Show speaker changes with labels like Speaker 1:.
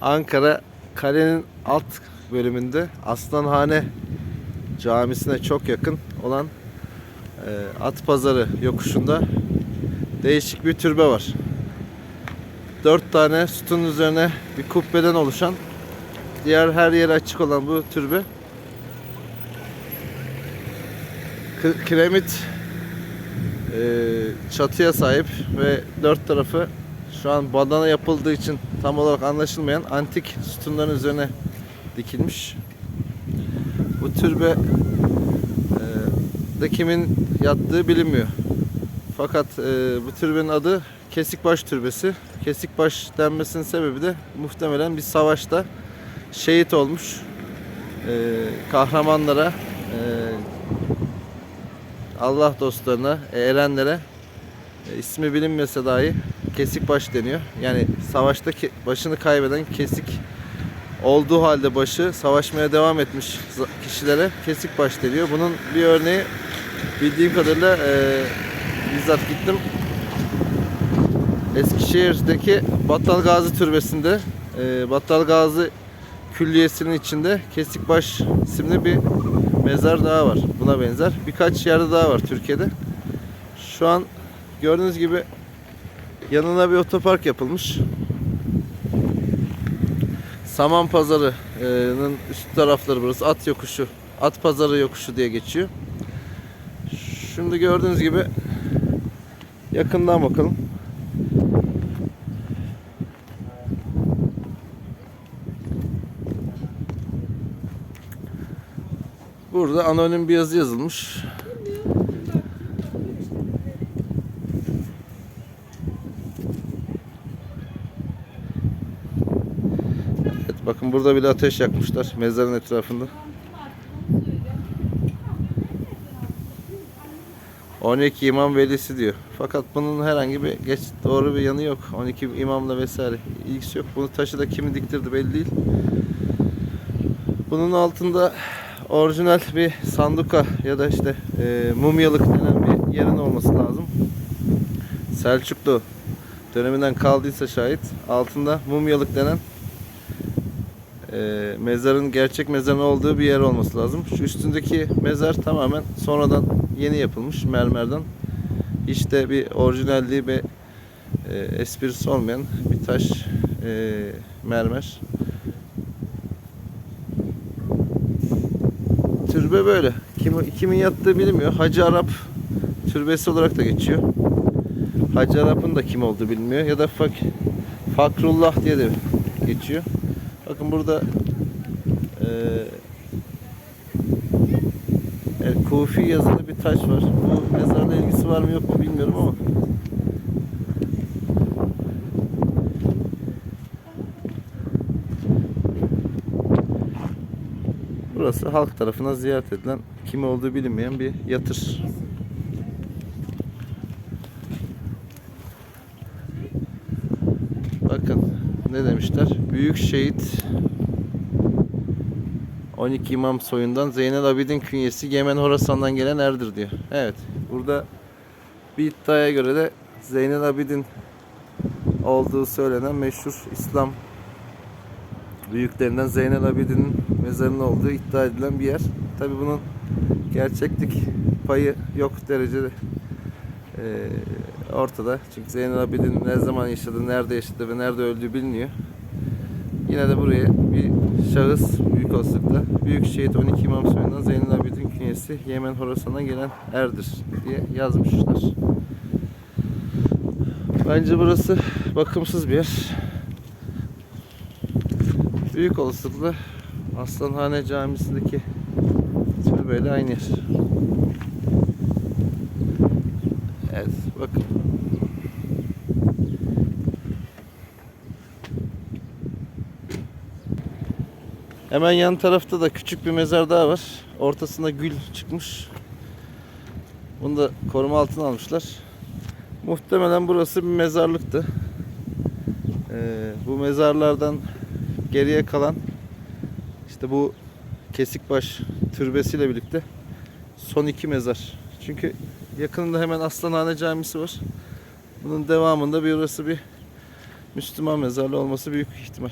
Speaker 1: Ankara kalenin alt bölümünde Aslanhane Camisi'ne çok yakın olan e, At Pazarı yokuşunda değişik bir türbe var. Dört tane sütunun üzerine bir kubbeden oluşan diğer her yeri açık olan bu türbe kiremit e, çatıya sahip ve dört tarafı şu an badana yapıldığı için tam olarak anlaşılmayan antik sütunların üzerine dikilmiş. Bu türbe e, de kimin yattığı bilinmiyor. Fakat e, bu türbenin adı Kesikbaş Türbesi. Kesikbaş denmesinin sebebi de muhtemelen bir savaşta şehit olmuş e, kahramanlara, e, Allah dostlarına, e, erenlere e, ismi bilinmese dahi Kesikbaş deniyor. Yani savaşta başını kaybeden kesik olduğu halde başı savaşmaya devam etmiş kişilere Kesikbaş deniyor. Bunun bir örneği bildiğim kadarıyla e, bizzat gittim. Eskişehir'deki Battal Gazi Türbesi'nde e, Battal Gazi Külliyesi'nin içinde Kesikbaş isimli bir mezar daha var. Buna benzer. Birkaç yerde daha var Türkiye'de. Şu an gördüğünüz gibi yanına bir otopark yapılmış. Saman Pazarı'nın üst tarafları burası. At yokuşu. At Pazarı yokuşu diye geçiyor. Şimdi gördüğünüz gibi yakından bakalım. Burada anonim bir yazı yazılmış. Bakın burada bile ateş yakmışlar mezarın etrafında. 12 imam velisi diyor. Fakat bunun herhangi bir geç doğru bir yanı yok. 12 imamla vesaire ilgisi yok. Bunu taşı da kimi diktirdi belli değil. Bunun altında orijinal bir sanduka ya da işte e, mumyalık denen bir yerin olması lazım. Selçuklu döneminden kaldıysa şayet altında mumyalık denen e, mezarın gerçek mezarın olduğu bir yer olması lazım. Şu üstündeki mezar tamamen sonradan yeni yapılmış mermerden. Hiç de bir orijinalliği ve e, esprisi olmayan bir taş e, mermer. Türbe böyle. Kim, kimin yattığı bilinmiyor. Hacı Arap türbesi olarak da geçiyor. Hacı Arap'ın da kim olduğu bilinmiyor. Ya da Fak, Fakrullah diye de geçiyor. Bakın burada eee evet, Kufi yazılı bir taş var. Bu mezarla ilgisi var mı yok mu bilmiyorum ama Burası halk tarafından ziyaret edilen, kim olduğu bilinmeyen bir yatır. Bakın ne demişler? Büyük şehit 12 imam soyundan Zeynel Abidin künyesi Yemen Horasan'dan gelen erdir diyor. Evet. Burada bir iddiaya göre de Zeynel Abidin olduğu söylenen meşhur İslam büyüklerinden Zeynel Abidin'in mezarının olduğu iddia edilen bir yer. Tabi bunun gerçeklik payı yok derecede eee, ortada. Çünkü Zeynel Abidin ne zaman yaşadı, nerede yaşadı ve nerede öldüğü biliniyor. Yine de buraya bir şahıs büyük olasılıkla Büyük Şehit 12 İmam soyundan Zeynel Abidin künyesi Yemen Horasan'dan gelen erdir diye yazmışlar. Bence burası bakımsız bir yer. Büyük olasılıkla Aslanhane Camisi'ndeki türbeyle aynı yer. Evet bakın. Hemen yan tarafta da küçük bir mezar daha var. Ortasında gül çıkmış. Bunu da koruma altına almışlar. Muhtemelen burası bir mezarlıktı. Ee, bu mezarlardan geriye kalan işte bu Kesikbaş türbesiyle birlikte son iki mezar. Çünkü yakınında hemen Aslanhane Camisi var. Bunun devamında bir orası bir Müslüman mezarlığı olması büyük ihtimal.